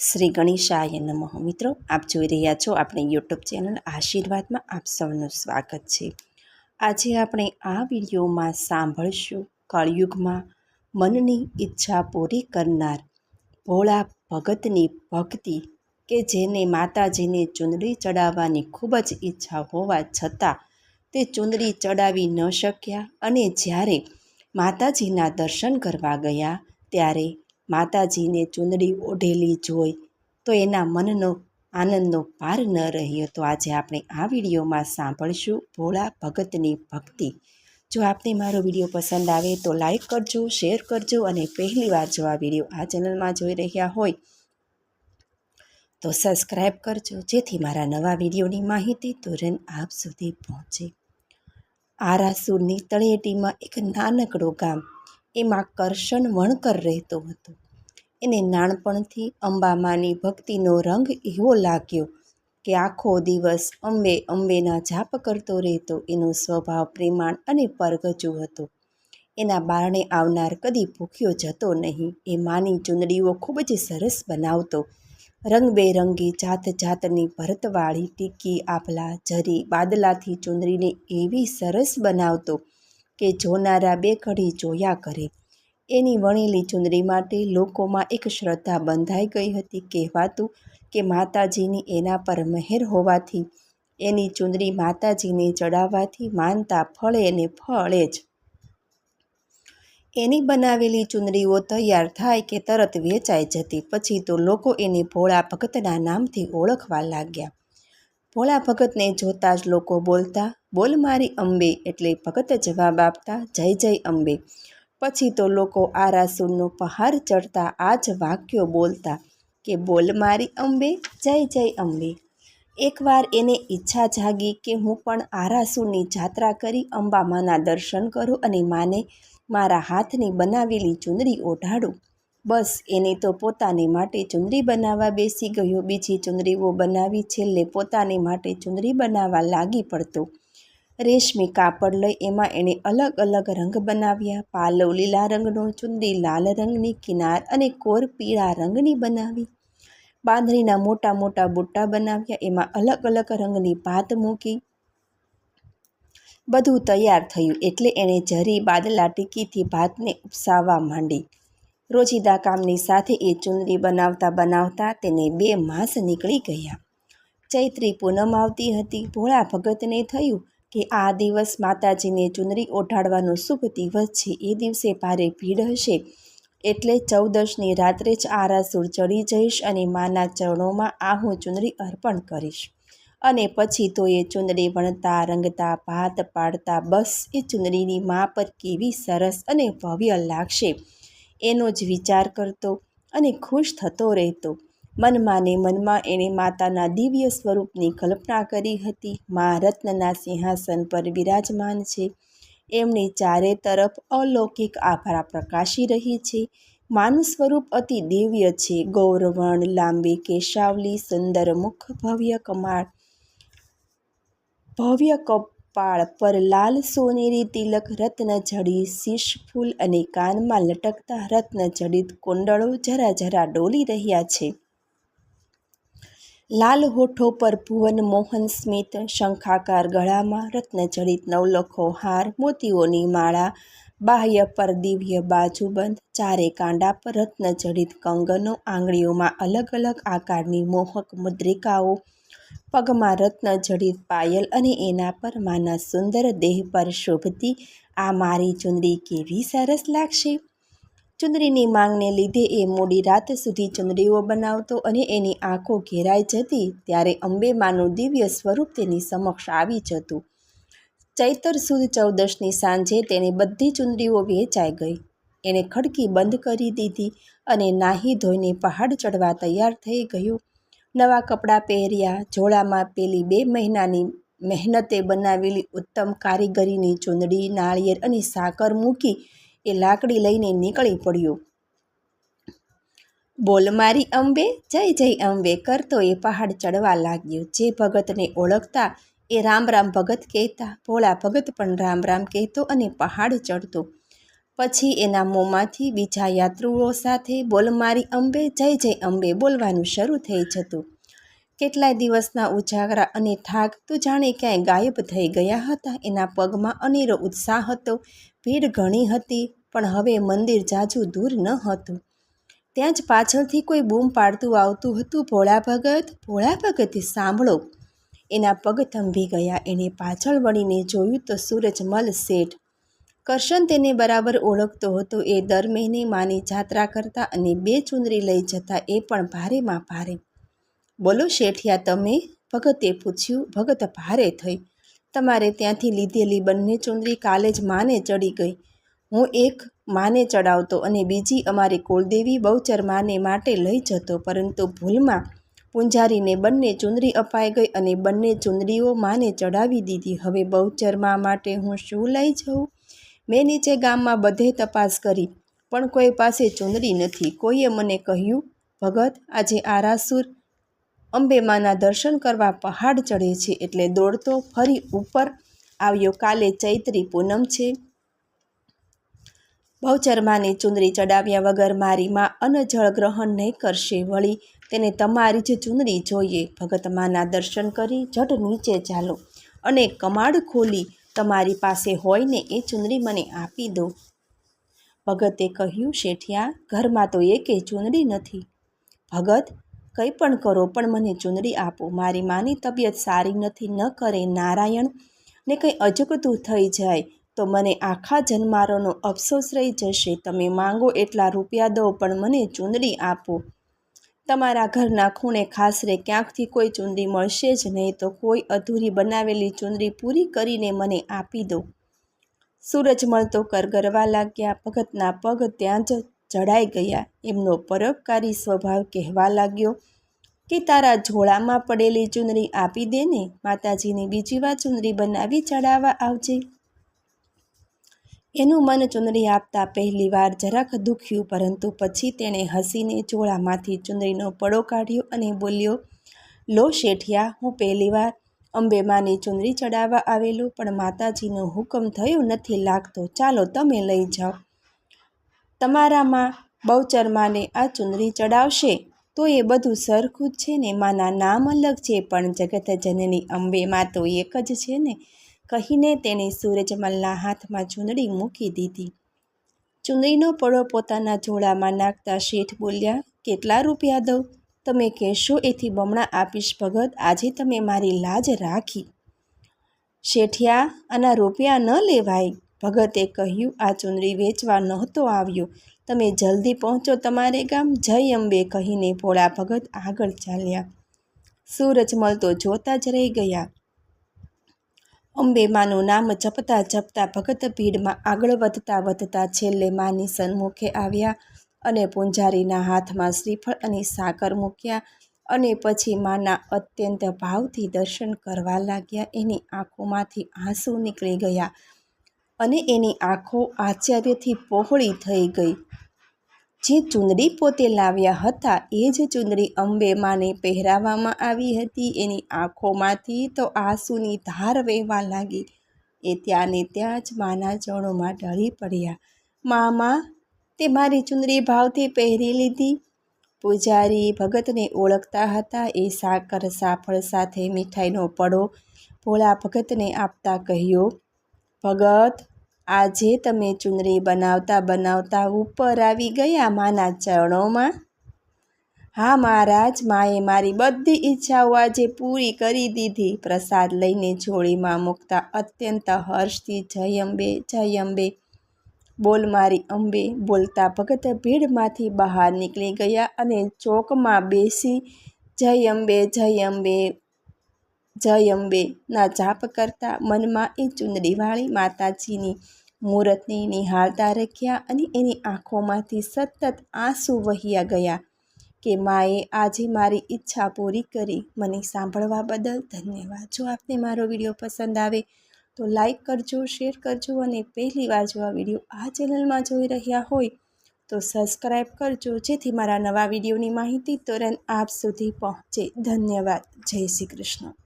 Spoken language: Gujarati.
શ્રી ગણેશાય નમઃ. મિત્રો, આપ જોઈ રહ્યા છો આપણી યુટ્યુબ ચેનલ આશીર્વાદમાં આપ સૌનું સ્વાગત છે. આજે આપણે આ વિડીયોમાં સાંભળશું કળયુગમાં મનની ઈચ્છા પૂરી કરનાર ભોળા ભગતની ભક્તિ કે જેને માતાજીને ચુંદડી ચડાવવાની ખૂબ જ ઈચ્છા હોવા છતાં તે ચુંદડી ચડાવી ન શક્યા અને જ્યારે માતાજીના દર્શન કરવા ગયા ત્યારે માતાજીને ચૂંદડી ઓઢેલી જોઈ તો એના મનનો આનંદનો પાર ન રહ્યો તો આજે આપણે આ વિડીયોમાં સાંભળશું ભોળા ભગતની ભક્તિ. જો આપને મારો વીડિયો પસંદ આવે તો લાઈક કરજો, શેર કરજો અને પહેલીવાર જો આ વીડિયો આ ચેનલમાં જોઈ રહ્યા હોય તો સબસ્ક્રાઈબ કરજો. જેથી મારા નવા વિડીયોની માહિતી તુરંત આપ સુધી પહોંચે. આરાસુરની તળેટીમાં એક નાનકડો ગામ એમાં કરશન વણકર રહેતો હતો. એને નાનપણથી અંબામાની ભક્તિનો રંગ એવો લાગ્યો કે આખો દિવસ અંબે અંબેના જાપ કરતો રહેતો, એનો સ્વભાવ, પ્રેમાણ અને પરગજુ હતો. એના બારણે આવનાર કદી ભૂખ્યો જતો નહીં. એ માની ચૂંદડીઓ ખૂબ જ સરસ બનાવતો. રંગબેરંગી જાત જાતની ભરતવાળી ટીકી, આપલા, જરી, બાદલાથી ચૂંદડીને એવી સરસ બનાવતો કે જોનારા બે ઘડી જોયા કરે. એની વણેલી ચુંદડી માટે લોકોમાં એક શ્રદ્ધા બંધાઈ ગઈ હતી કહેવાતું કે માતાજીની એના પર મહેર હોવાથી એની ચુંદડી માતાજીને ચડાવવાથી માનતા ફળે ને ફળે જ. એની બનાવેલી ચુંદડીઓ તૈયાર થાય કે તરત વેચાઈ જતી, પછી તો લોકો એને ભોળા ભગતના નામથી ઓળખવા લાગ્યા. ભોળા ભગતને જોતા જ લોકો બોલતા બોલ મારી અંબે એટલે ભગત જવાબ આપતા, જય જય અંબે. પછી તો લોકો આરાસુરનો પહાર ચડતા, આ જ વાક્યો બોલતા કે બોલ મારી અંબે, જય જય અંબે. એકવાર એને ઈચ્છા જાગી કે હું પણ આરાસુરની જાત્રા કરી અંબામાના દર્શન કરું અને માને મારા હાથની બનાવેલી ચુંદડી ઓઢાડું. બસ એને તો પોતાને માટે ચુંદડી બનાવવા બેસી ગયો. બીજી ચુંદડીઓ બનાવી છેલ્લે પોતાને માટે ચુંદડી બનાવવા લાગી પડતો. રેશમી કાપડ લઈ એમાં એણે અલગ અલગ રંગ બનાવ્યા. પાલવ લીલા રંગનો, ચુંદી લાલ રંગની, કિનાર અને કોર પીળા રંગની બનાવી. બાંધણીના મોટા મોટા બુટ્ટા બનાવ્યા. એમાં અલગ અલગ રંગની ભાત મૂકી. બધું તૈયાર થયું એટલે એણે જરી બાદલા ટીકીથી ભાતને ઉપસાવવા માંડી. રોજિદા કામની સાથે એ ચુંદડી બનાવતા બનાવતા તેને બે માસ નીકળી ગયા. ચૈત્રી પૂનમ આવતી હતી. ભોળા ભગતને થયું કે આ દિવસ માતાજીને ચુંદડી ઓઢાડવાનો શુભ દિવસ છે. એ દિવસે ભારે ભીડ હશે. એટલે ચૌદશની રાત્રે જ આરાસુર ચડી જઈશ અને માના ચરણોમાં આ હું ચુંદડી અર્પણ કરીશ. અને પછી તો એ ચુંદડી વણતા, રંગતા, ભાત પાડતા, બસ એ ચુંદડીની મા પર કેવી સરસ અને ભવ્ય લાગશે. એનો જ વિચાર કરતો અને ખુશ થતો રહેતો. મનમાં ને મનમાં એણે માતાના દિવ્ય સ્વરૂપની કલ્પના કરી હતી. મા રત્નના સિંહાસન પર બિરાજમાન છે. એમની ચારે તરફ અલૌકિક આભરા પ્રકાશી રહી છે. માનું સ્વરૂપ અતિ દિવ્ય છે. ગૌરવર્ણ લાંબી કેશાવલી, સુંદર મુખ, ભવ્ય કમાળ, ભવ્ય કપાળ પર લાલ સોનેરી તિલક, રત્ન જડી, શીશ ફૂલ અને કાનમાં લટકતા રત્ન જડિત કુંડળો જરા જરા ડોલી રહ્યા છે. લાલ હોઠો પર ભુવન મોહન સ્મિત, શંખાકાર ગળામાં રત્નજડિત નવલખો હાર, મોતીઓની માળા, બાહ્ય પર દિવ્ય બાજુબંધ ચારે કાંડા પર રત્નજડિત કંગનો, આંગળીઓમાં અલગ અલગ આકારની મોહક મુદ્રિકાઓ, પગમાં રત્નજડિત પાયલ અને એના પર માના સુંદર દેહ પર શોભતી આ મારી ચુંદડી કેવી સરસ લાગશે? ચુંદડીની માંગને લીધે એ મોડી રાત સુધી ચુંદડીઓ બનાવતો અને એની આંખો ઘેરાઈ જતી ત્યારે અંબે માનું દિવ્ય સ્વરૂપ તેની સમક્ષ આવી જતું. ચૈતર સુદ ચૌદશની સાંજે તેની બધી ચુંદડીઓ વેચાઈ ગઈ. એણે ખડકી બંધ કરી દીધી અને નાહી ધોઈને પહાડ ચડવા તૈયાર થઈ ગયું. નવા કપડાં પહેર્યા જોડામાં પેલી બે મહિનાની મહેનતે બનાવેલી ઉત્તમ કારીગરીની ચુંદડી, નાળિયેર અને સાકર મૂકી એ લાકડી લઈને નીકળી પડ્યો. બોલ મારી અંબે, જય જય અંબે, કરતો એ પહાડ ચડવા લાગ્યો. જે ભગતને ઓળખતા એ રામ રામ ભગત કહેતા, ભોળા ભગત પણ રામ રામ કહેતો અને પહાડ ચડતો. પછી એના મોંમાંથી બીજા યાત્રુઓ સાથે બોલ મારી અંબે, જય જય અંબે બોલવાનું શરૂ થઈ જતું. કેટલાય દિવસના ઉજાગરા અને થાક તો જાણે ક્યાંય ગાયબ થઈ ગયા હતા. એના પગમાં અનેરો ઉત્સાહ હતો. ભીડ ઘણી હતી, પણ હવે મંદિર જાજુ દૂર ન હતું. ત્યાં જ પાછળથી કોઈ બૂમ પાડતું આવતું હતું. ભોળા ભગત ભોળા ભગત સાંભળો. એના પગ થંભી ગયા. એણે પાછળ વળીને જોયું તો સૂરજમલ શેઠ. કરશન તેને બરાબર ઓળખતો હતો. એ દર મહિને માની જાત્રા કરતા અને બે ચુંદરી લઈ જતા. એ પણ ભારેમાં ભારે. બોલો શેઠિયા, તમે? ભગતે પૂછ્યું, ભગત ભારે થઈ. તમારે ત્યાંથી લીધેલી બંને ચુંદરી કાલે જ માને ચડી ગઈ. હું એક માને ચડાવતો અને બીજી અમારી કુળદેવી બહુચર માને માટે લઈ જતો. પરંતુ ભૂલમાં પૂંજારીને બંને ચુંદરી અપાઈ ગઈ અને બંને ચુંદરીઓ માને ચડાવી દીધી. હવે બહુચર મા માટે હું શું લઈ જાઉં? મેં નીચે ગામમાં બધે તપાસ કરી, પણ કોઈ પાસે ચુંદડી નથી. કોઈએ મને કહ્યું, ભગત, આજે આરાસુર અંબેમાના દર્શન કરવા પહાડ ચડે છે એટલે દોડતો ફરી ઉપર આવ્યો. કાલે ચૈત્રી પૂનમ છે. બહુચરમાને ચુંદરી ચડાવ્યા વગર મારી માં અનજળ ગ્રહણ નહીં કરશે. વળી તેને તમારી જ ચુંદરી જોઈએ. ભગત માના દર્શન કરી જટ નીચે ચાલો. અને કમાડ ખોલી તમારી પાસે હોય ને એ ચુંદડી મને આપી દો. ભગતે કહ્યું, શેઠિયા, ઘરમાં તો એકે ચુંદડી નથી. ભગત કંઈ પણ કરો, પણ મને ચૂંદડી આપો. મારી માની તબિયત સારી નથી, ન કરે નારાયણ ને કંઈ અજગતું થઈ જાય, તો મને આખા જન્મારોનો અફસોસ રહી જશે. તમે માંગો એટલા રૂપિયા દો, પણ મને ચૂંદડી આપો. તમારા ઘરના ખૂણે ખાસરે ક્યાંકથી કોઈ ચૂંદડી મળશે જ નહીં, તો કોઈ અધૂરી બનાવેલી ચુંદડી પૂરી કરીને મને આપી દો. સૂરજ મળતો કરગરવા લાગ્યા ભગતના પગ ત્યાં જ જડાઈ ગયા. એમનો પરોપકારી સ્વભાવ કહેવા લાગ્યો કે, તારા ઝોળામાં પડેલી ચુનરી આપી દે ને, માતાજીની બીજી વાર ચુનરી બનાવી ચડાવવા આવજે. એનું મન ચુનરી આપતા પહેલી વાર જરાક દુખ્યું, પરંતુ પછી તેણે હસીને ઝોળામાંથી ચુનરીનો પડો કાઢ્યો અને બોલ્યો, લો શેઠિયા, હું પહેલી વાર અંબેમાની ચુંદરી ચડાવવા આવેલું, પણ માતાજીનો હુકમ થયો નથી લાગતો. ચાલો, તમે લઈ જાઓ. તમારામાં બહુચરમાને આ ચુંદડી ચડાવશે? તો એ બધું સરખું જ છે ને, માના નામ અલગ છે, પણ જગત જનની અંબેમાં તો એક જ છે ને. કહીને તેણે સૂરજમલના હાથમાં ચૂંદડી મૂકી દીધી. ચૂંદડીનો પડો પોતાના જોડામાં નાખતા શેઠ બોલ્યા, કેટલા રૂપિયા દઉં? તમે કહેશો એથી બમણા આપીશ ભગત, આજે તમે મારી લાજ રાખી. શેઠિયા, આના રૂપિયા ન લેવાય. ભગતે કહ્યું, આ ચૂંદડી વેચવા નહોતો આવ્યો. તમે જલ્દી પહોંચો તમારે ગામ. જય અંબે કહીને ભોળા ભગત આગળ ચાલ્યા. સૂરજમલ તો જોતા જ રહી ગયા. અંબે માનું નામ જપતા જપતા ભગત ભીડમાં આગળ વધતા વધતા છેલ્લે માની સન્મુખે આવ્યા અને પૂંજારીના હાથમાં શ્રીફળ અને સાકર મૂક્યા અને પછી માના અત્યંત ભાવથી દર્શન કરવા લાગ્યા. એની આંખોમાંથી આંસુ નીકળી ગયા. અને એની આંખો આશ્ચર્યથી પહોળી થઈ ગઈ. જે ચુંદડી પોતે લાવ્યા હતા, એ જ ચુંદડી અંબે માને પહેરાવવામાં આવી હતી. એની આંખોમાંથી તો આંસુની ધાર વહેવા લાગી. એ ત્યાંને ત્યાં જ માના ચરણોમાં ઢળી પડ્યા. મામા, તે મારી ચુંદડી ભાવથી પહેરી લીધી. પૂજારી ભગતને ઓળખતા હતા. એ સાકર સાફળ સાથે મીઠાઈનો પડો ભોળા ભગતને આપતા કહ્યો, ભગત આજે તમે ચુંદડી બનાવતા બનાવતા ઉપર આવી ગયા માના ચરણોમાં? હા મહારાજ, માએ મારી બધી ઈચ્છાઓ આજે પૂરી કરી દીધી. પ્રસાદ લઈને જોડીમાં મૂકતા અત્યંત હર્ષથી, જય અંબે જય અંબે. બોલ મારી અંબે, બોલતા ભગત ભીડમાંથી બહાર નીકળી ગયા અને ચોકમાં બેસી, જય અંબે જય અંબે જય અંબે ના જાપ કરતા મનમાં એ ચુંદડીવાળી માતાજીની મૂર્તને નિહાળતા રખ્યા અને એની આંખોમાંથી સતત આંસુ વહ્યા ગયા કે, માએ આજે મારી ઈચ્છા પૂરી કરી. મને સાંભળવા બદલ ધન્યવાદ. જો આપને મારો વીડિયો પસંદ આવે તો લાઈક કરજો, શેર કરજો અને પહેલી વાર જો આ વીડિયો આ ચેનલમાં જોઈ રહ્યા હોય તો સબસ્ક્રાઈબ કરજો. જેથી મારા નવા વિડીયોની માહિતી તુરંત આપ સુધી પહોંચે. ધન્યવાદ. જય શ્રી કૃષ્ણ.